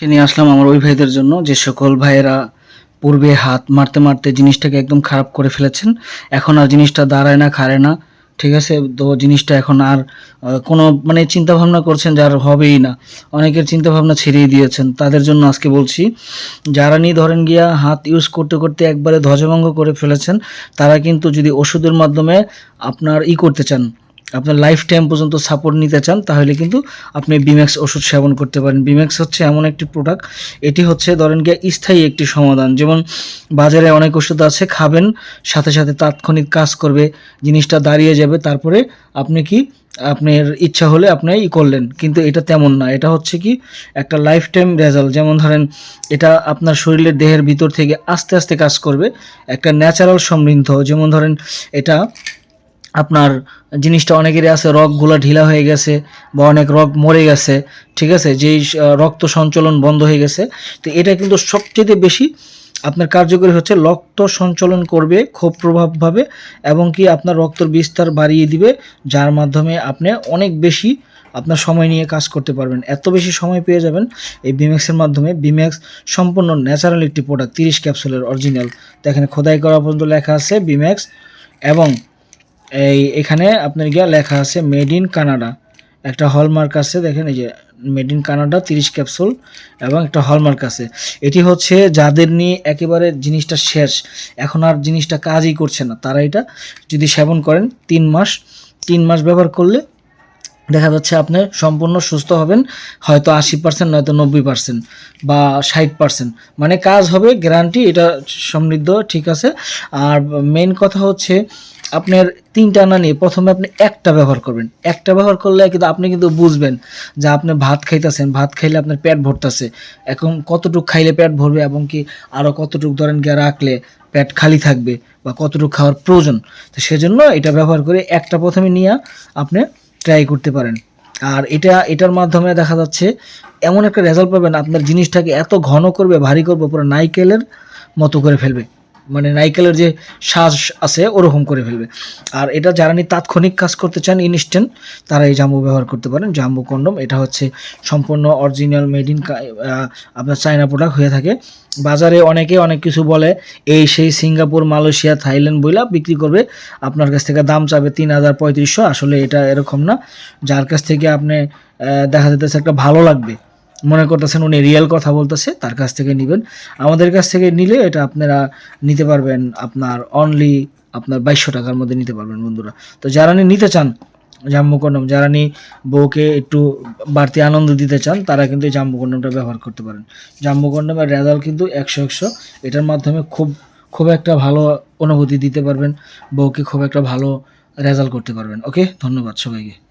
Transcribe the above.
নিয়ে আসলাম আমার ওই ভাইদের জন্য যে সকল ভাইয়েরা পূর্বে হাত মারতে মারতে জিনিসটাকে একদম খারাপ করে ফেলেছেন। এখন আর জিনিসটা দাঁড়ায় না খারে না, ঠিক আছে? তো জিনিসটা এখন আর কোনো মানে চিন্তা ভাবনা করছেন যার হবেই না। অনেকের চিন্তা ভাবনা ছেড়েই দিয়েছেন। তাদের জন্য আজকে বলছি, যারা নিয়ে ধরেন গিয়া হাত ইউজ করতে করতে একবারে ধ্বজভঙ্গ করে ফেলেছেন, তারা কিন্তু যদি ওষুধের মাধ্যমে আপনার ই করতে চান আপনার লাইফ টাইম পর্যন্ত সাপোর্ট নিতে চান, তাহলে কিন্তু আপনি বিম্যাক্স ওষুধ সেবন করতে পারেন। বিম্যাক্স হচ্ছে এমন একটি প্রোডাক্ট এটি হচ্ছে ধরেন গিয়ে স্থায়ী একটি সমাধান। যেমন বাজারে অনেক ওষুধ আছে, খাবেন, সাথে সাথে তাৎক্ষণিক কাজ করবে, জিনিসটা দাঁড়িয়ে যাবে, তারপরে আপনি কি, আপনার ইচ্ছা হলে আপনি ই করলেন। কিন্তু এটা তেমন না, এটা হচ্ছে কি, একটা লাইফ টাইম রেজাল্ট যেমন ধরেন, এটা আপনার শরীরের দেহের ভিতর থেকে আস্তে আস্তে কাজ করবে, একটা ন্যাচারাল সমৃদ্ধ। যেমন ধরেন, এটা আপনার জিনিসটা অনেকেরই আছে, রগগুলো ঢিলা হয়ে গেছে বা অনেক রগ মরে গেছে, ঠিক আছে? যেই রক্ত সঞ্চালন বন্ধ হয়ে গেছে। তো এটা কিন্তু সবচেয়ে বেশি আপনার কার্যকরী হচ্ছে রক্ত সঞ্চালন করবে খুব প্রভাবভাবে এবং কি আপনার রক্তর বিস্তার বাড়িয়ে দিবে, যার মাধ্যমে আপনি অনেক বেশি আপনার সময় নিয়ে কাজ করতে পারবেন। এত বেশি সময় পেয়ে যাবেন এই বিম্যাক্সের মাধ্যমে। বিম্যাক্স সম্পূর্ণ ন্যাচারাল একটি প্রোডাক্ট তিরিশ ক্যাপসুলের অরিজিনাল তো এখানে খোদাই করা পর্যন্ত লেখা আছে বিম্যাক্স এবং এই এখানে আপনার গিয়া লেখা আছে মেড ইন কানাডা একটা হলমার্ক আছে, দেখেন, এই যে মেড ইন কানাডা তিরিশ ক্যাপসুল এবং একটা হলমার্ক আছে। এটি হচ্ছে যাদের নিয়ে একেবারে জিনিসটা শেষ। এখন আর জিনিসটা কাজই করছে না। তারা এটা যদি সেবন করেন তিন মাস তিন মাস ব্যবহার করলে দেখা যাচ্ছে আপনি সম্পূর্ণ সুস্থ হবেন, হয়তো আশি পার্সেন্ট নয়তো নব্বই পার্সেন্ট বা ষাট পার্সেন্ট মানে কাজ হবে গ্যারান্টি এটা সমৃদ্ধ, ঠিক আছে। আর মেন কথা হচ্ছে, আপনার তিনটা না নিয়ে প্রথমে আপনি একটা ব্যবহার করবেন। একটা ব্যবহার করলে কিন্তু আপনি কিন্তু বুঝবেন যে আপনি ভাত খাইতেছেন, ভাত খাইলে আপনার পেট ভরতেছে। এখন কতটুকু খাইলে পেট ভরবে এবং কি আরও কতটুকু ধরেন গিয়ে রাখলে পেট খালি থাকবে বা কতটুকু খাওয়ার প্রয়োজন। তো সেজন্য এটা ব্যবহার করে একটা প্রথমে নিয়ে আপনি ট্রাই করতে পারেন। আর এটা, এটার মাধ্যমে দেখা যাচ্ছে, এমন একটা রেজাল্ট পাবেন, আপনার জিনিসটাকে এত ঘন করবে, ভারী করবে, পুরো নাইকেলের মতো করে ফেলবে। মানে নাইকেলের যে শ্বাস আছে, ওরকম করে ফেলবে। আর এটা যারা নিয়ে তাৎক্ষণিক কাজ করতে চান ইনস্ট্যান্ট তারা এই জাম্বু ব্যবহার করতে পারেন। জাম্বু কন্ডম, এটা হচ্ছে সম্পূর্ণ অরিজিনাল মেড ইন আপনার চায়না প্রোডাক্ট হয়ে থাকে। বাজারে অনেকে অনেক কিছু বলে, এই সেই সিঙ্গাপুর, মালয়েশিয়া, থাইল্যান্ড বইলা বিক্রি করবে। আপনার কাছ থেকে দাম চাবে তিন হাজার পঁয়ত্রিশশো, আসলে এটা এরকম না। যার কাছ থেকে আপনি দেখা যেতেছে একটা ভালো লাগবে মনে করতেছেন উনি রিয়েল কথা বলতেছে, তার কাছ থেকে নেবেন। আমাদের কাছ থেকে নিলে এটা আপনারা নিতে পারবেন, আপনার অনলি আপনার বাইশশো টাকার মধ্যে নিতে পারবেন বন্ধুরা। তো যারা নিতে চান জাম্বু কন্ডম, যারা নি বউকে একটু বাড়তি আনন্দ দিতে চান, তারা কিন্তু এই জাম্বু কন্ডমটা ব্যবহার করতে পারেন। জাম্বু কন্ডমের রেজাল্ট কিন্তু একশো একশো। এটার মাধ্যমে খুব খুব একটা ভালো অনুভূতি দিতে পারবেন, বউকে খুব একটা ভালো রেজাল্ট করতে পারবেন। ওকে? ধন্যবাদ সবাইকে।